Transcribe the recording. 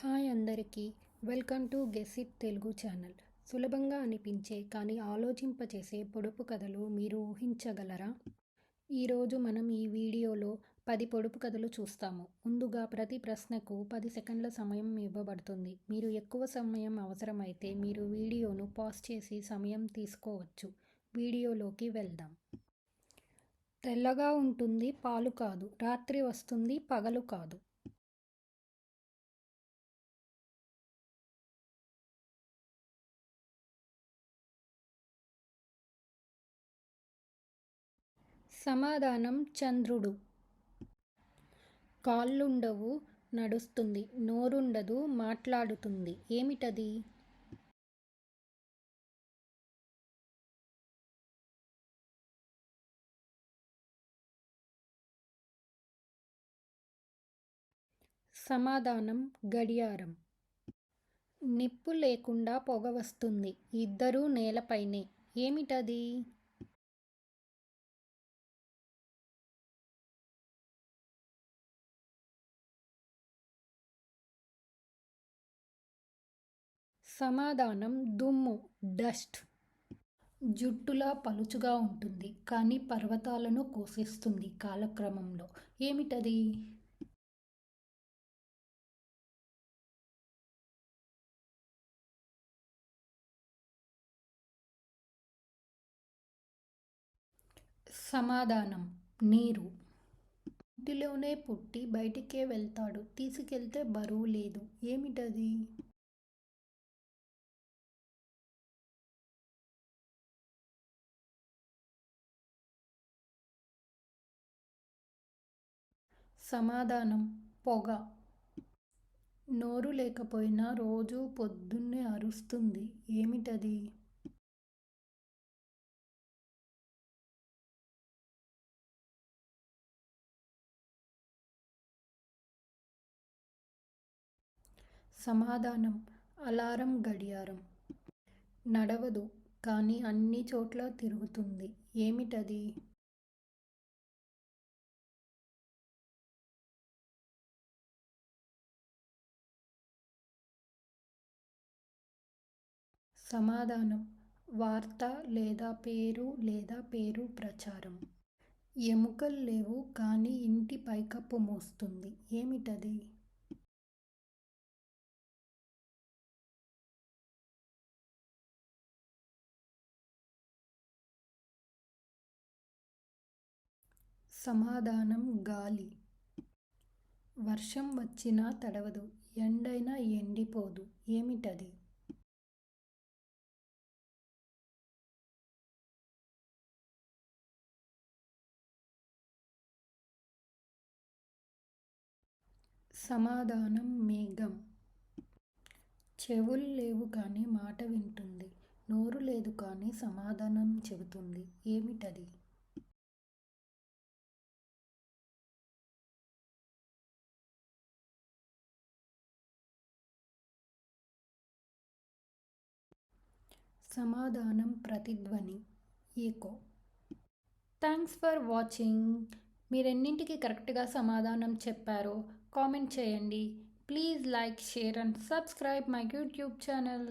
Hi అందరికీ. Welcome to guess it Telugu channel. సులభంగా అనిపించే కానీ ఆలోచింపచేసే పొడుపు కథలు మీరు ఊహించగలరా? ఈరోజు మనం ఈ వీడియోలో పది పొడుపు కథలు చూస్తాము. ముందుగా ప్రతి ప్రశ్నకు పది సెకండ్ల సమయం ఇవ్వబడుతుంది. మీరు ఎక్కువ సమయం అవసరమైతే మీరు వీడియోను పాజ్ చేసి సమయం తీసుకోవచ్చు. వీడియోలోకి వెళ్దాం. తెల్లగా ఉంటుంది పాలు కాదు. రాత్రి వస్తుంది పగలు కాదు. సమాధానం చంద్రుడు. కాళ్ళుండవు నడుస్తుంది నోరుండదు మాట్లాడుతుంది. ఏమిటది? సమాధానం గడియారం. నిప్పు లేకుండా పొగ వస్తుంది ఇద్దరూ నేలపైనే. ఏమిటది? సమాధానం దుమ్ము డస్ట్. జుట్టులా పలుచుగా ఉంటుంది కానీ పర్వతాలను కోసేస్తుంది కాలక్రమంలో. ఏమిటది? సమాధానం నీరు. ఇంటిలోనే పుట్టి బయటికే వెళ్తాడు. తీసుకెళ్తే బరువు లేదు. ఏమిటది? సమాధానం. పొగ. నోరు లేకపోయినా రోజు పొద్దున్నే అరుస్తుంది. ఏమిటది? సమాధానం. అలారం గడియారం. నడవదు. కానీ అన్ని చోట్ల తిరుగుతుంది. ఏమిటది? సమాధానం వార్త లేదా పేరు లేదా పేరు ప్రచారం. ఎముకలు లేవు కానీ ఇంటి పైకప్పు మోస్తుంది. ఏమిటది? సమాధానం గాలి. వర్షం వచ్చినా తడవదు. ఎండైనా ఎండిపోదు. ఏమిటది? సమాధానం మేఘం. చెవులు లేవు కానీ మాట వింటుంది. నోరు లేదు కానీ సమాధానం చెబుతుంది. ఏమిటది? సమాధానం ప్రతిధ్వని. Echo thanks for watching. మీరెన్నింటికి కరెక్ట్గా సమాధానం చెప్పారో కామెంట్ చేయండి. Please like share and subscribe my YouTube channel